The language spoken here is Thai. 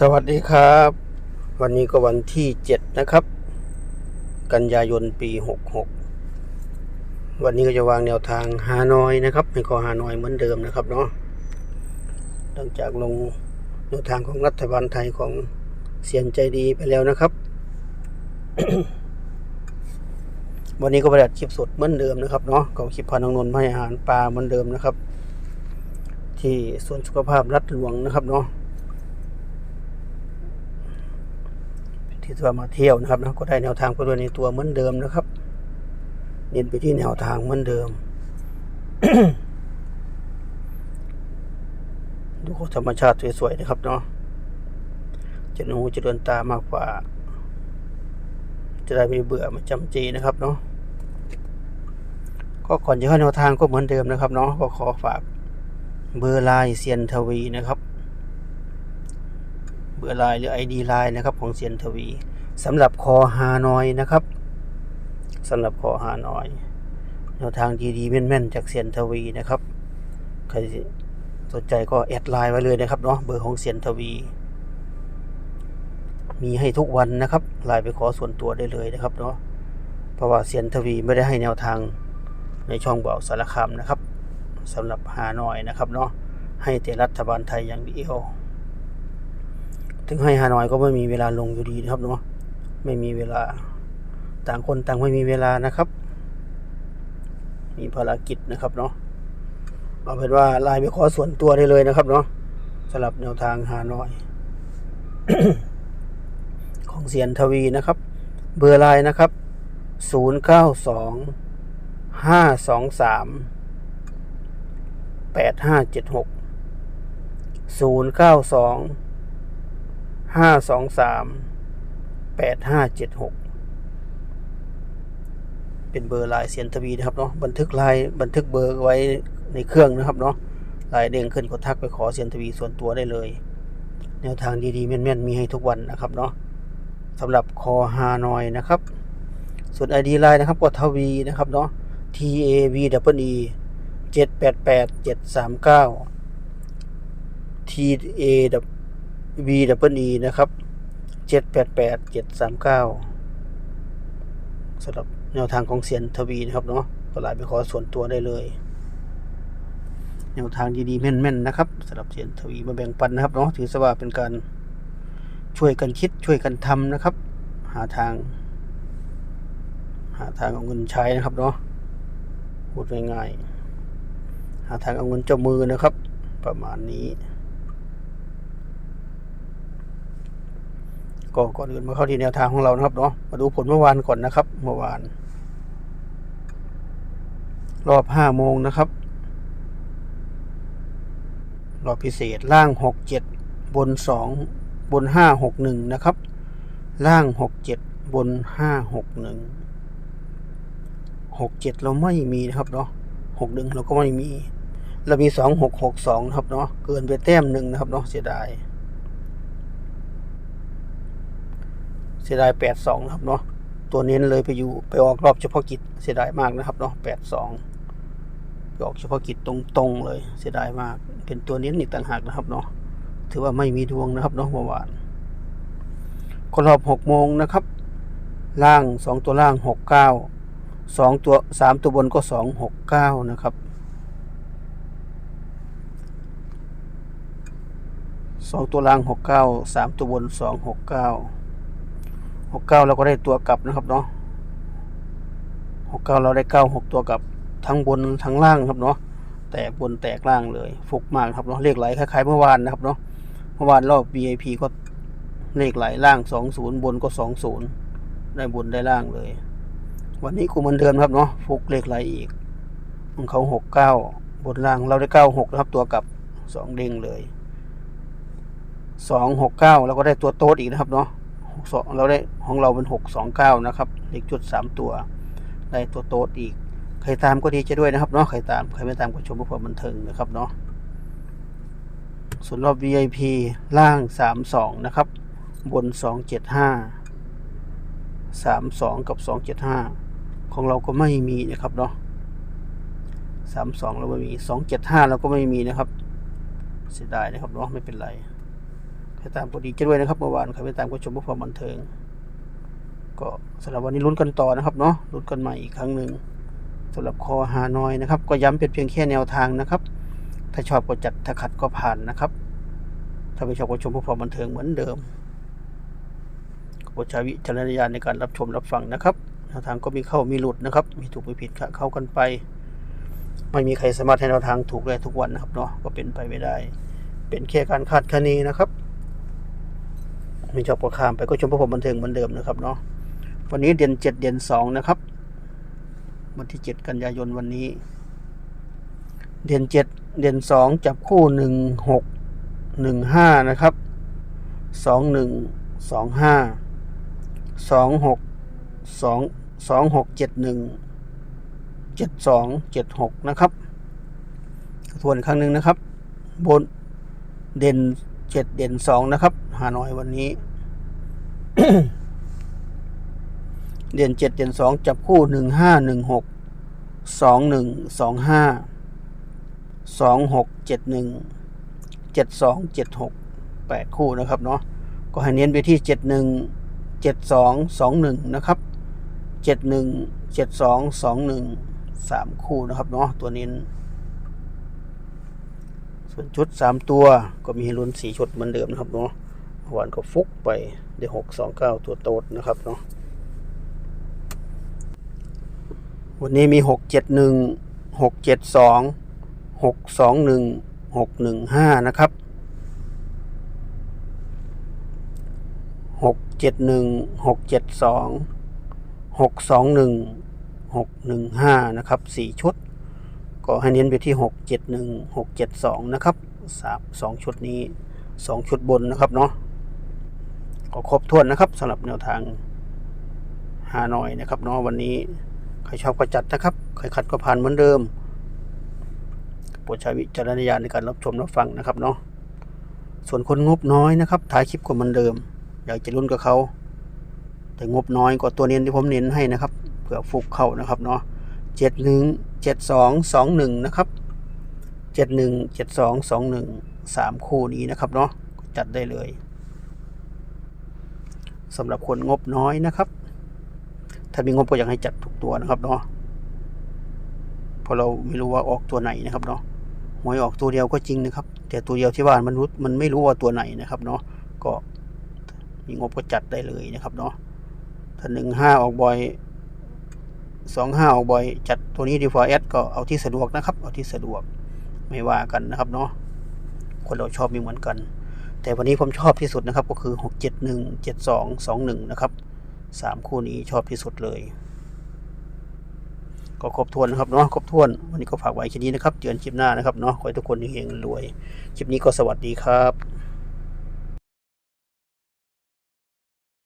สวัสดีครับ วันนี้ก็วันที่ 7 นะครับ กันยายนปี 66 วันนี้ก็จะวางแนวทางฮานอยนะครับในคอฮานอยเหมือนเดิมนะครับเนาะหลังจากลงแนวทางของรัฐบาลไทยของเสียนใจดีไปแล้วนะครับ วันนี้ก็ประดับคลิปสดเหมือนเดิมนะครับเนาะก็คลิปพานังนนท์ให้อาหารปลาเหมือนเดิมนะครับ ที่สวนสุขภาพรัฐหลวงนะครับเนาะ ที่จะมาเที่ยวนะครับนะก็ได้แนวทางไปด้วยในตัวเหมือนเดิมนะครับ เน้นไปที่แนวทางเหมือนเดิม ดูธรรมชาติสวยๆนะครับเนาะจะหนูจะเดินตามากกว่า จะได้ไม่เบื่อไม่จำจีนะครับเนาะก็ก่อนจะเข้าแนวทางก็เหมือนเดิมนะครับเนาะก็ขอฝากเบอร์ไลน์เซียนทวีนะครับ อร์ไลน์หรือ ID ไลน์นะครับของเซียนทวีสำหรับคอฮานอยนะครับสำหรับคอฮานอยแนวทางดีๆแม่นๆจากเซียนทวีนะครับใครสนใจก็แอดไลน์ไว้เลยนะครับเนาะเบอร์ของเซียนทวี มีให้ทุกวันนะครับไลน์ไปขอส่วนตัวได้เลยนะครับเนาะเพราะว่าเซียนทวีไม่ได้ให้แนวทางในช่องเบาสารคามนะครับสำหรับฮานอยนะครับเนาะให้แต่รัฐบาลไทยอย่างเดียว ถึงให้ฮานอยก็ไม่มีเวลาลงอยู่ดีนะครับเนาะไม่มีเวลาต่างคนต่างไม่มีเวลานะครับ มีภารกิจนะครับเนาะเอาเป็นว่าไลน์ไปขอส่วนตัวได้เลยนะครับเนาะสำหรับแนวทางฮานอย ของเสียนทวีนะครับ เบอร์ไลน์นะครับ 0 9 2 5 2 3 8 5 7 6 0 9 2 ห้าสองสามแปดห้าเจ็ดหกเป็นเบอร์ลายเซียนทวีนะครับเนาะบันทึกลายบันทึกเบอร์ไว้ในเครื่องนะครับเนาะลายเด้งขึ้นก็ทักไปขอเซียนทวีส่วนตัวได้เลย แนวทางดีๆแม่นๆมีให้ทุกวันนะครับเนาะสำหรับคอฮานอยนะครับ ส่วน ID ไลน์นะครับก็ทวีนะครับเนาะ T A V W E เจ็ดแปดแปดเจ็ดสามเก้า T A W V W E นะครับเจ็ดแปดแปดเจ็ดสามเก้าสำหรับแนวทางของเสียนทวีนะครับเนาะก็ไลน์ไปขอส่วนตัวได้เลย แนวทางดีๆแม่นๆนะครับสำหรับเสียนทวีมาแบ่งปันนะครับเนาะถือซะว่าเป็นการช่วยกันคิดช่วยกันทำนะครับ หาทาง หาทางเอาเงินใช้นะครับเนาะพูดง่ายๆหาทางเอาเงินเจ้ามือนะครับ ประมาณนี้ ก็ก่อนอื่นมาเข้าที่แนวทางของเรานะครับเนาะมาดูผลเมื่อวานก่อนนะครับเมื่อวาน รอบห้าโมงนะครับ รอบพิเศษล่างหกเจ็ดบนสองบนห้าหกหนึ่งนะครับ ล่างหกเจ็ดบนห้าหกหนึ่งหกเจ็ดเราไม่มีนะครับเนาะหกหนึ่งเราก็ไม่มี เรามีสองหกหกสองครับเนาะเกินไปแต้มหนึ่งนะครับเนาะเสียดาย เสียดายแปดสองครับเนาะตัวเน้นเลยไปอยู่ไปออกรอบเฉพาะกิจเสียดายมากนะครับเนาะแปดสองไปออกเฉพาะกิจตรงๆเลยเสียดายมาก เป็นตัวเน้นอีกต่างหากนะครับเนาะถือว่าไม่มีดวงนะครับเนาะเมื่อวานก็รอบหกโมงนะครับ ล่างสองตัวล่างหกเก้าสองตัวสามตัวบนก็สองหกเก้านะครับสองตัวล่างหกเก้าสามตัวบนสองหกเก้า หกเก้าเราก็ได้ตัวกลับนะครับเนาะหกเก้าเราได้เก้าหกตัวกลับทั้งบนทั้งล่างครับเนาะแตกบนแตกล่างเลยฟุกมากครับเนาะเลขไหลคล้ายๆเมื่อวานนะครับเนาะเมื่อวานรอบ VIP ก็เลขไหลล่างสองศูนย์บนก็สองศูนย์ได้บนได้ล่างเลย วันนี้กูเหมือนเดิมครับเนาะฟุกเลขไหลอีกของเขาหกเก้าบนล่างเราได้เก้าหกนะครับตัวกลับสองเด้งเลยสองหกเก้าเราก็ได้ตัวโต๊ดอีกนะครับเนาะ สองเราได้ของเราเป็นหกสองเก้านะครับเลขจุดสามตัวได้ตัวโต๊ดอีกใครตามก็ดีใจด้วยนะครับเนาะใครตามใครไม่ตามก็ชมเพื่อความบันเทิงนะครับเนาะส่วนรอบ VIP ล่างสามสองนะครับ บนสองเจ็ดห้าสามสองกับสองเจ็ดห้าของเราก็ไม่มีนะครับเนาะสามสองเราไม่มีสองเจ็ดห้าเราก็ไม่มีนะครับ เสียดายนะครับเนาะไม่เป็นไร ตามก็ดีใจด้วยนะครับเมื่อวานใครไปตามก็ชมความบันเทิง ก็สำหรับวันนี้ลุ้นกันต่อนะครับเนาะลุ้นกันใหม่อีกครั้งหนึ่งสำหรับคอฮานอยนะครับ ก็ย้ำเป็นเพียงแค่แนวทางนะครับ ถ้าชอบก็จัดถ้าขัดก็ผ่านนะครับ ถ้าไม่ชอบก็ชมเพื่อความบันเทิงเหมือนเดิมโปรดใช้วิจารณญาณในการรับชมรับฟังนะครับแนวทางก็มีเข้ามีหลุดนะครับ มีถูกมีผิดเข้ากันไป ไม่มีใครสามารถให้แนวทางถูกได้ทุกวันนะครับเนาะก็เป็นไปไม่ได้ เป็นแค่การคาดคะเนนะครับ ไม่ชอบก็ข้ามไปก็ชมพื่อความบันเทิงเหมือนเดิมนะครับเนาะวันนี้เดือนเจ็ดเดือนสองนะครับ วันที่เจ็ดกันยายนวันนี้ เดือนเจ็ดเดือนสองจับคู่หนึ่งหกหนึ่งห้านะครับสองหนึ่งสองห้าสองหกสองสองหกเจ็ดหนึ่งเจ็ดสองเจ็ดหกนะครับทวนอีกครั้งหนึ่งนะครับ บนเด่นเจ็ดเด่นสองนะครับ หานอยวันนี้ เด่นเจ็ดเด่นสองจับคู่หนึ่งห้าหนึ่งหกสองหนึ่งสองห้าสองหกเจ็ดหนึ่งเจ็ดสองเจ็ดหกแปดคู่นะครับเนาะก็ให้เน้นไปที่เจ็ดหนึ่งเจ็ดสองสองหนึ่งนะครับเจ็ดหนึ่งเจ็ดสองสองหนึ่งสามคู่นะครับเนาะตัวนี้ส่วนชุดสามตัวก็มีให้ลุ้นสี่ชุดเหมือนเดิมนะครับเนาะ เมื่อวานก็ฟุกไปได้หกสองเก้าตัวโตดนะครับเนาะวันนี้มีหกเจ็ดหนึ่งหกเจ็ดสองหกสองหนึ่งหกหนึ่งห้านะครับหกเจ็ดหนึ่งหกเจ็ดสองหกสองหนึ่งหกหนึ่งห้านะครับสี่ชุด ก็ให้เน้นไปที่หกเจ็ดหนึ่งหกเจ็ดสองนะครับสามสองชุดนี้สองชุดบนนะครับเนาะ ก็ครบถ้วนนะครับสำหรับแนวทางฮานอยนะครับเนาะวันนี้ใครชอบก็จัดนะครับใครขัดก็ผ่านเหมือนเดิมโปรดใช้วิจารณญาณในการรับชมรับฟังนะครับเนาะส่วนคนงบน้อยนะครับถ่ายคลิปก็เหมือนเดิม อยากจะลุ้นกับเขาแต่งบน้อยกว่าตัวเน้นที่ผมเน้นให้นะครับเผื่อฟุกเข้านะครับเนาะเจ็ดหนึ่งเจ็ดสองสองหนึ่งนะครับเจ็ดหนึ่งเจ็ดสองสองหนึ่งสามคู่นี้นะครับเนาะจัดได้เลย สำหรับคนงบน้อยนะครับ ถ้ามีงบก็อยากให้จัดทุกตัวนะครับเนาะเพราะเราไม่รู้ว่าออกตัวไหนนะครับเนาะหวยออกตัวเดียวก็จริงนะครับ แต่ตัวเดียวที่บ้านมันรู้มันไม่รู้ว่าตัวไหนนะครับเนาะก็มีงบก็จัดได้เลยนะครับเนาะถ้าหนึ่งห้าออกบ่อยสองห้าออกบ่อย จัดตัวนี้ดีฟอร์เอสก็เอาที่สะดวกนะครับ เอาที่สะดวกไม่ว่ากันนะครับเนาะคนเราชอบมีเหมือนกัน แต่วันนี้ผมชอบที่สุดนะครับ ก็คือหกเจ็ดหนึ่งเจ็ดสองสองหนึ่งนะครับสามคู่นี้ชอบที่สุดเลย ก็ครบถ้วนนะครับเนาะครบถ้วน วันนี้ก็ฝากไว้แค่นี้นะครับเจอกันคลิปหน้านะครับเนาะขอให้ทุกคนเฮงรวย คลิปนี้ก็สวัสดีครับ